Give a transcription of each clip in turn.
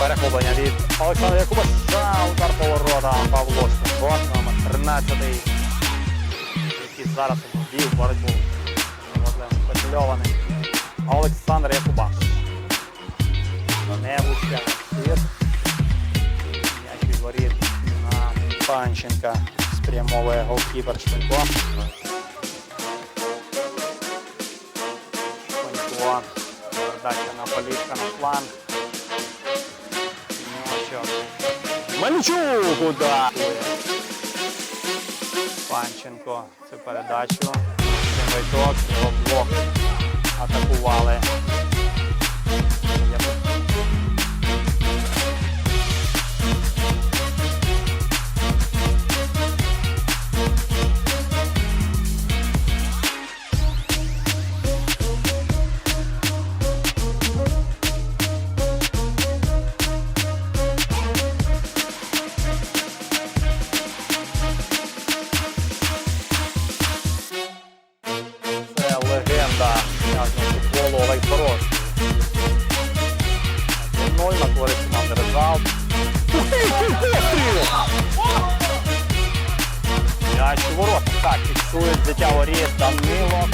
Перехоплення від Олександра Якубаша. Удар поворота Павло Штанков, номер 13 який зараз ввів боротьбу. Можливо. Олександр Якубаш. Не влучає світ. М'яч на Панченка. Спрямовує голкіпер Шпенько. Шпенько. Передача на політка на фланг. Мячок. Мельчук удар. Панченко цю передачу. Вайток, його блок атакували. У ворот. Так, фіксує взяття воріт Данило.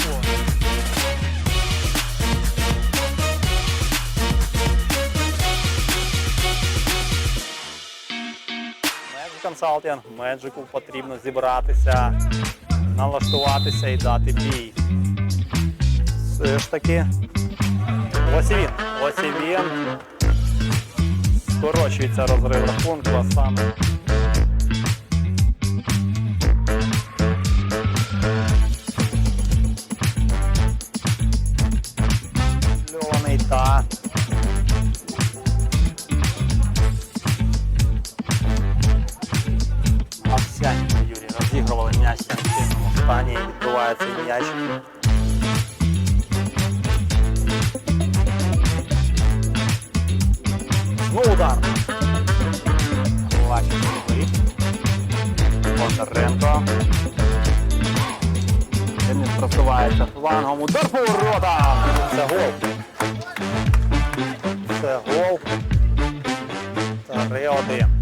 Magic Consulting. Меджику потрібно зібратися, налаштуватися і дати бій. Все ж таки. Ось і він. Ось і він. Скорочується розрив рахунку, а саме. М'яч в активному стані. Відбувається м'яч. Знову удар. Лачик воріт. Бондаренко. Він просувається флангом. Удар по воротам. Це гол. Це гол. 3-1.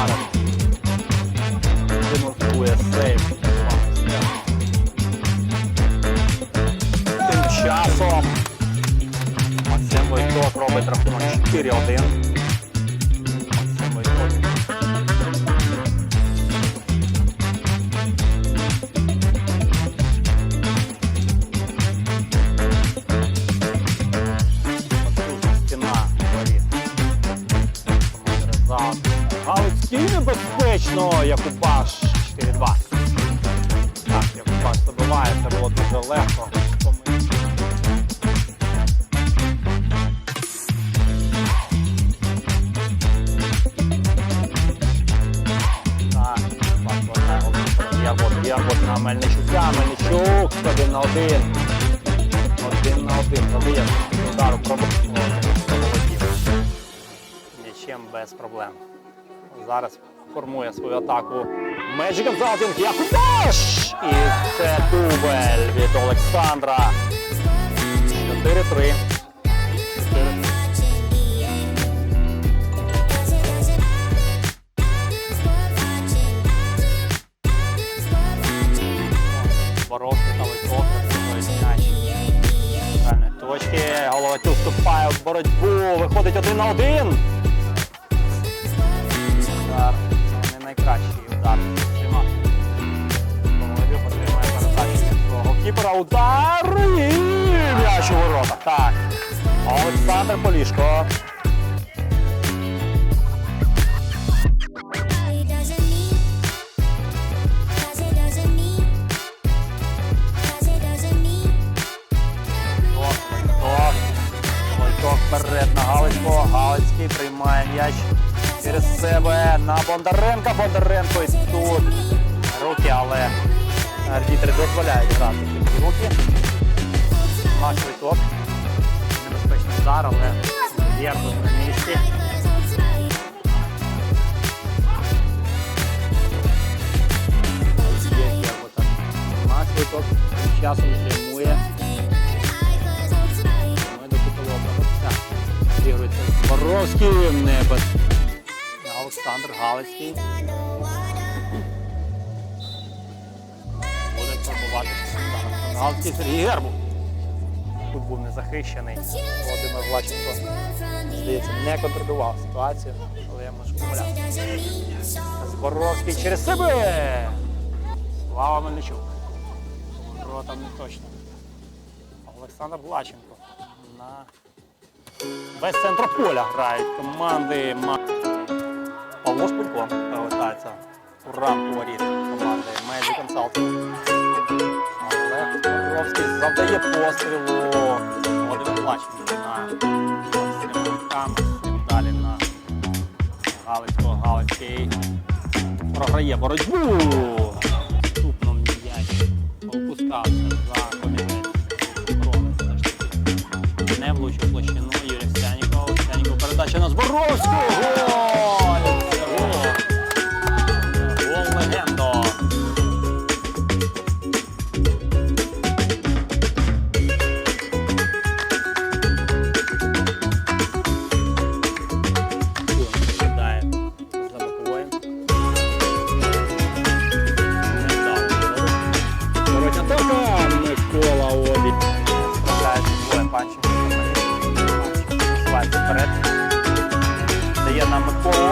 який зараз демонструє сейф. Тим часом Максим Войток робить рахунок 4-1. Небезпечно, Якубаш 4-2. Так, Якубаш забиває, це було дуже легко. Так, Ягод, Ягод на Мельничука, Мельничук, один на один. Один на один, Галия, удару пробив. Нічим без проблем. Зараз формує свою атаку Magic Consulting Якубаш! І це дубль від Олександра. 4-3. 4-3. Воровки та Войток м'яч. Правильної точки. Головатюк вступає в боротьбу. Виходить один на один. Удар. Всіма. Головатюк отримає кіпера. Удар і м'яч у ворота. Так. Олександр Полішко. Вперед на Галицького. Галицький приймає м'яч через себе на Бондаренка. Бондаренко і тут руки, але Арбітри дозволяють грати такі руки. Наш виток. Небезпечний удар, але Єрбус на місці. Є. Наш виток часом прямує. Ми до кутового гравця. Зігрується з Боровським. Галицький. Буде пробувати Галицький Сергій Гербу. Тут був незахищений. Володимир Влаченко, здається, не контролював ситуацію, але я можу помилятися. Зборовський через себе. Слава Мельничук. Ворота не точно. Олександр Влаченко. На... Весь центр поля грають команди. Павло Шпилько повертається у рамку воріт команди Magic Consulting. Але Покровський завдає пострілу. Володимир Влаченко на стрілками. Далі на Галицького. Галицький програє боротьбу. Наступно м'яч опускався за таки не влучив площину Юрій Стяніков. Стяніков передача на Зборовського.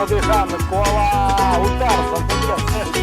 гріха Микола удар, забуде ну, все.